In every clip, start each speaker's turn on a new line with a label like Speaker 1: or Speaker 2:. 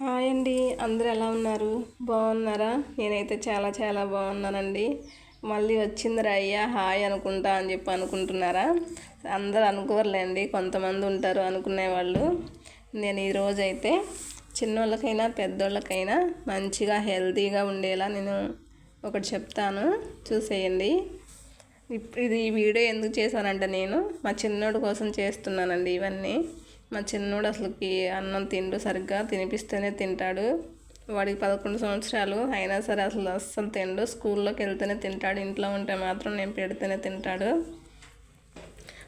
Speaker 1: Hi అండి. అందరు ఎలా ఉన్నారు? బాగున్నారా? నేనైతే చాలా చాలా బాగున్నానండి. మళ్ళీ వచ్చిందిరా అయ్యా హాయ్ అనుకుంటా అని చెప్పి అనుకుంటున్నారా? అందరూ అనుకోరులేండి. కొంతమంది ఉంటారు అనుకునేవాళ్ళు నేను ఈరోజు అయితే చిన్నోళ్ళకైనా పెద్దోళ్ళకైనా మంచిగా హెల్తీగా ఉండేలా నేను ఒకటి చెప్తాను. చూసేయండి. ఇది ఈ వీడియో ఎందుకు చేశానంటే నేను మా చిన్నోడి కోసం చేస్తున్నానండి ఇవన్నీ. మా చిన్నోడు అసలుకి అన్నం తిండు సరిగ్గా తినిపిస్తేనే తింటాడు. వాడికి పదకొండు సంవత్సరాలు. అయినా సరే అసలు అస్సలు తిండు. స్కూల్లోకి వెళ్తేనే తింటాడు. ఇంట్లో ఉంటే మాత్రం నేను పెడితేనే తింటాడు.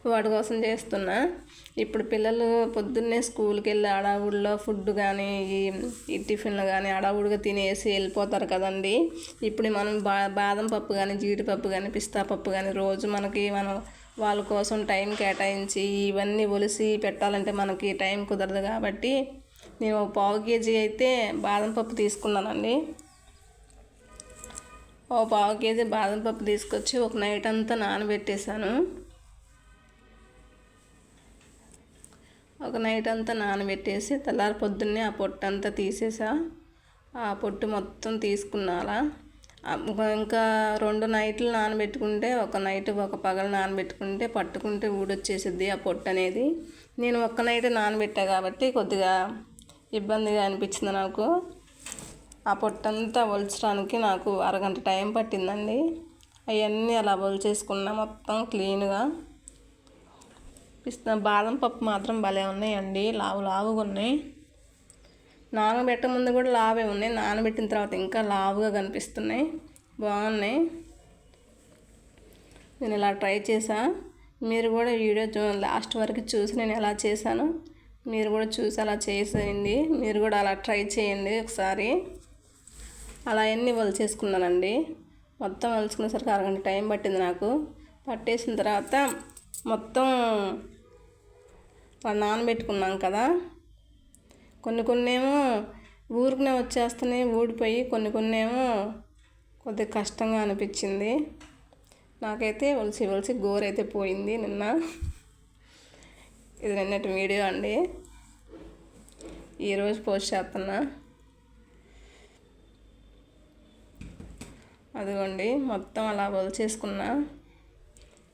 Speaker 1: వాడి కోసం చేస్తున్నా. ఇప్పుడు పిల్లలు పొద్దున్నే స్కూల్కి వెళ్ళి అడావుడిలో ఫుడ్ కానీ ఈ ఈ టిఫిన్లు కానీ అడావుడిగా తినేసి వెళ్ళిపోతారు కదండి. ఇప్పుడు మనం బా బాదం పప్పు కానీ జీడిపప్పు కానీ పిస్తా పప్పు కానీ రోజు మనకి మనం వాళ్ళ కోసం టైం కేటాయించి ఇవన్నీ ఒలిసి పెట్టాలంటే మనకి టైం కుదరదు కాబట్టి నేను పావు కేజీ అయితే బాదం పప్పు తీసుకున్నానండి. ఓ పావు కేజీ బాదం పప్పు తీసుకొచ్చి ఒక నైట్ అంతా నానబెట్టేశాను. ఒక నైట్ అంతా నానబెట్టేసి తెల్లారి పొద్దున్నే ఆ పొట్టు అంతా తీసేసా. ఆ పొట్టు మొత్తం తీసుకున్నాలా. ఇంకా రెండు నైట్లు నానబెట్టుకుంటే ఒక నైట్ ఒక పగలు నానబెట్టుకుంటే పట్టుకుంటే ఊడొచ్చేసిద్ది ఆ పొట్టు అనేది. నేను ఒక్క నైట్ నానబెట్టా కాబట్టి కొద్దిగా ఇబ్బందిగా అనిపించింది నాకు. ఆ పొట్టంతా ఒలచడానికి నాకు అరగంట టైం పట్టిందండి. అవన్నీ అలా ఒలిచేసుకున్నా మొత్తం క్లీన్గా. పిస్తా బాదం పప్పు మాత్రం భలే ఉన్నాయండి. లావు లావుగా ఉన్నాయి. నానబెట్ట ముందు కూడా లావే ఉన్నాయి. నానబెట్టిన తర్వాత ఇంకా లావుగా కనిపిస్తున్నాయి. బాగున్నాయి. నేను ఇలా ట్రై చేసా మీరు కూడా వీడియో లాస్ట్ వరకు చూసి నేను ఎలా చేశాను మీరు కూడా చూసి అలా చేసేయండి. మీరు కూడా అలా ట్రై చేయండి ఒకసారి. అలా అన్నీ వలిచేసుకున్నానండి మొత్తం వలుచుకునేసరికి అరగంట టైం పట్టింది నాకు. పట్టేసిన తర్వాత మొత్తం నానబెట్టుకున్నాం కదా. కొన్ని కొన్ని ఏమో ఊరికనే వచ్చేస్తున్నాయి ఊడిపోయి కొన్ని కొన్ని ఏమో కొద్దిగా కష్టంగా అనిపించింది. నాకైతే ఒలిసి ఒలిసి గోరైతే పోయింది నిన్న. ఇది నిన్నటి వీడియో అండి. ఈరోజు పోస్ట్ చేస్తున్నా అదిగోండి మొత్తం అలా ఒలిచేసుకున్నా.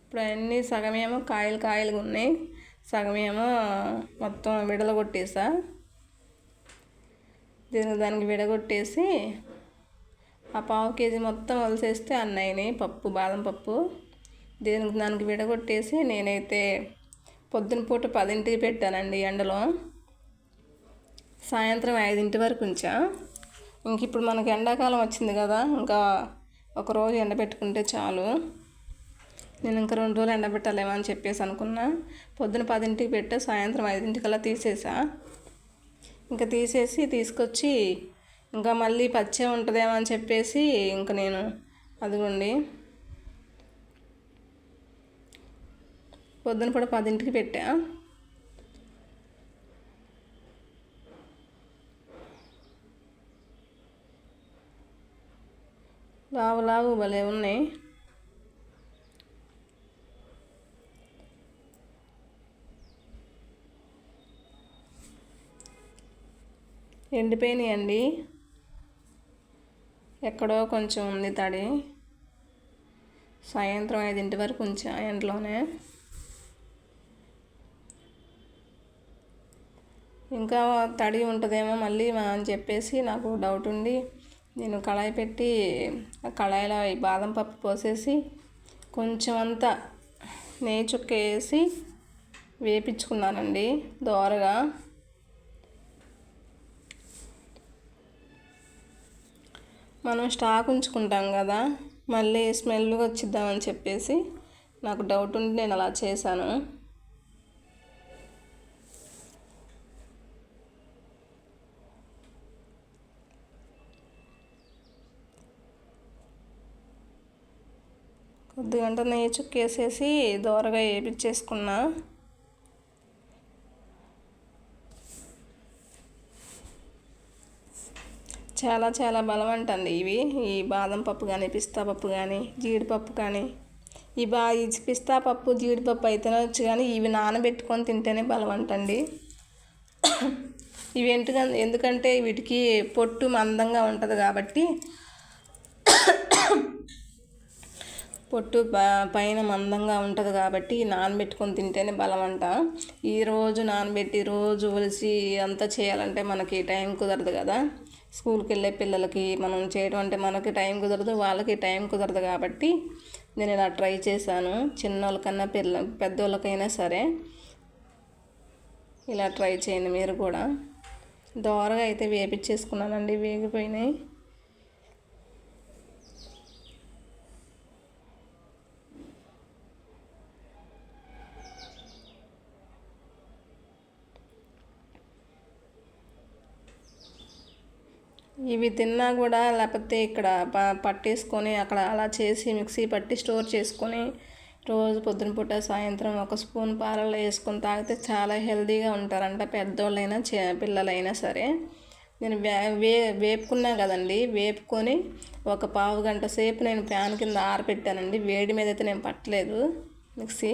Speaker 1: ఇప్పుడు అన్నీ సగమేమో కాయలు కాయలుగా ఉన్నాయి సగమేమో మొత్తం విడలగొట్టేసా. దీనికి దానికి విడగొట్టేసి ఆ పావు కేజీ మొత్తం వలిసేస్తే అన్నయ్యని పప్పు బాదం పప్పు. దీనికి దానికి విడగొట్టేసి నేనైతే పొద్దున పూట పదింటికి పెట్టానండి ఎండలో. సాయంత్రం ఐదింటి వరకు ఉంచా. ఇంక ఇప్పుడు మనకి ఎండాకాలం వచ్చింది కదా ఇంకా ఒక రోజు ఎండబెట్టుకుంటే చాలు. నేను ఇంకా రెండు రోజులు ఎండబెట్టాలేమో అని చెప్పేసి అనుకున్నా. పొద్దున పదింటికి పెట్టా సాయంత్రం ఐదింటికల్లా తీసేసా. ఇంకా తీసేసి తీసుకొచ్చి ఇంకా మళ్ళీ పచ్చే ఉంటుందేమో అని చెప్పేసి ఇంకా నేను అదిగోండి. పొద్దున కూడా పదింటికి పెట్టా. లావు లావు భలే ఉన్నాయి. ఎండిపోయినాయండి. ఎక్కడో కొంచెం ఉంది తడి. సాయంత్రం ఐదింటి వరకు ఉంచా ఎండలోనే. ఇంకా తడి ఉంటుందేమో మళ్ళీ అని చెప్పేసి నాకు డౌట్ ఉండి నేను కళాయి పెట్టి కళాయిలో ఈ బాదం పప్పు పోసేసి కొంచెం అంతా నెయ్యి చుక్క వేసి వేపించుకున్నానండి దోరగా. మనం స్టాక్ ఉంచుకుంటాం కదా మళ్ళీ స్మెల్గా వచ్చిద్దామని చెప్పేసి నాకు డౌట్ ఉండి నేను అలా చేశాను. కొద్ది గంట నెయ్యి చుక్కేసేసి దోరగా వేపించేసుకున్నా చాలా చాలా బలమంటండి ఇవి. ఈ బాదం పప్పు కానీ పిస్తా పప్పు కానీ జీడిపప్పు కానీ. ఈ బా ఈ పిస్తా పప్పు జీడిపప్పు అయితేనే వచ్చు కానీ ఇవి నానబెట్టుకొని తింటేనే బలమంటండి ఇవి ఎందుకంటే ఎందుకంటే వీటికి పొట్టు మందంగా ఉంటుంది కాబట్టి పొట్టు పైన మందంగా ఉంటుంది కాబట్టి నానబెట్టుకొని తింటేనే బలం అంట. ఈరోజు నానబెట్టి రోజు ఒలిసి అంతా చేయాలంటే మనకి టైం కుదరదు కదా. స్కూల్కి వెళ్ళే పిల్లలకి మనం చేయడం అంటే మనకి టైం కుదరదు వాళ్ళకి టైం కుదరదు కాబట్టి నేను ఇలా ట్రై చేశాను. చిన్నోళ్ళకన్నా పిల్ల పెద్దోళ్ళకైనా సరే ఇలా ట్రై చేయండి మీరు కూడా. దోరగా అయితే వేపించేసుకున్నానండి వేగిపోయినాయి. ఇవి తిన్నా కూడా లేకపోతే ఇక్కడ ప పట్టేసుకొని అక్కడ అలా చేసి మిక్సీ పట్టి స్టోర్ చేసుకొని రోజు పొద్దున పూట సాయంత్రం ఒక స్పూన్ పాలలో వేసుకొని తాగితే చాలా హెల్తీగా ఉంటారంట పెద్దోళ్ళైనా పిల్లలైనా సరే. నేను వే వే వేపుకున్నా కదండి వేపుకొని ఒక పావు గంట సేపు నేను ఫ్యాన్ కింద ఆరపెట్టానండి. వేడి మీద అయితే నేను పట్టలేదు మిక్సీ.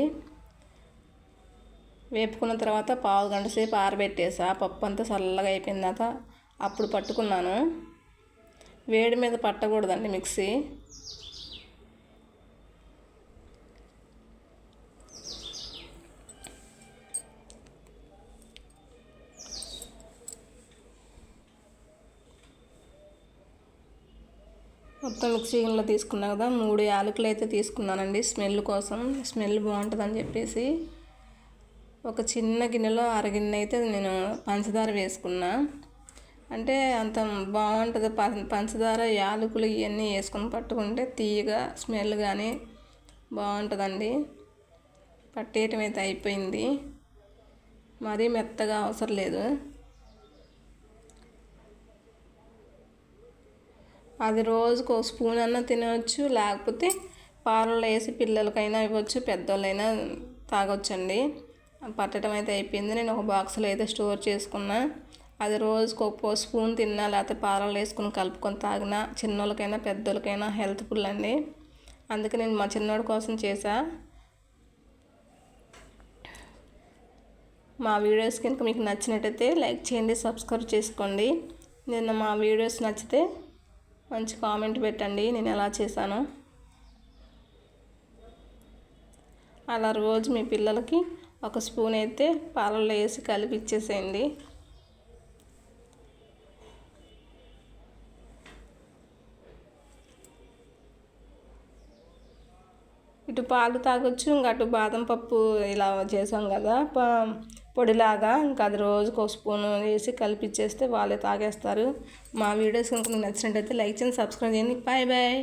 Speaker 1: వేపుకున్న తర్వాత పావు గంట సేపు ఆరబెట్టేసా. పప్పు అంతా చల్లగా అయిపోయిన తర్వాత అప్పుడు పట్టుకున్నాను. వేడి మీద పట్టకూడదండి మిక్సీ. మొత్తం మిక్సీ గిన్నెలో తీసుకున్నా కదా మూడు యాలకులు అయితే తీసుకున్నానండి స్మెల్ కోసం. స్మెల్ బాగుంటుందని చెప్పేసి ఒక చిన్న గిన్నెలో అరగిన్నె అయితే నేను పంచదార వేసుకున్నా. అంటే అంత బాగుంటుంది. పంచదార యాలకులు ఇవన్నీ వేసుకొని పట్టుకుంటే తీయగా స్మెల్ కానీ బాగుంటుందండి. పట్టేయటం అయితే అయిపోయింది. మరీ మెత్తగా అవసరం లేదు. అది రోజుకు ఒక స్పూన్ అన్న తినవచ్చు లేకపోతే పాలలో వేసి పిల్లలకైనా ఇవ్వచ్చు పెద్దోళ్ళైనా తాగొచ్చండి. పట్టడం అయితే అయిపోయింది. నేను ఒక బాక్స్లో అయితే స్టోర్ చేసుకున్నా. అది రోజుకు ఒక స్పూన్ తిన్నా లేకపోతే పాలలో వేసుకుని కలుపుకొని తాగినా చిన్నోళ్ళకైనా పెద్దోళ్ళకైనా హెల్త్ఫుల్ అండి. అందుకే నేను మా చిన్నోడి కోసం చేశా. మా వీడియోస్ కనుక మీకు నచ్చినట్టయితే లైక్ చేయండి సబ్స్క్రైబ్ చేసుకోండి. నిన్న మా వీడియోస్ నచ్చితే మంచి కామెంట్ పెట్టండి నేను ఎలా చేశాను. అలా రోజు మీ పిల్లలకి ఒక స్పూన్ అయితే పాలల్లో వేసి కలిపి ఇచ్చేసేయండి ఇటు పాలు తాగొచ్చు ఇంకా అటు బాదం పప్పు ఇలా చేసాం కదా పొడిలాగా ఇంకా అది రోజుకు ఒక స్పూన్ వేసి కలిపిచ్చేస్తే వాళ్ళే తాగేస్తారు. మా వీడియోస్ కనుక మీకు నచ్చినట్టయితే లైక్ చేయండి సబ్స్క్రైబ్ చేయండి. Bye bye.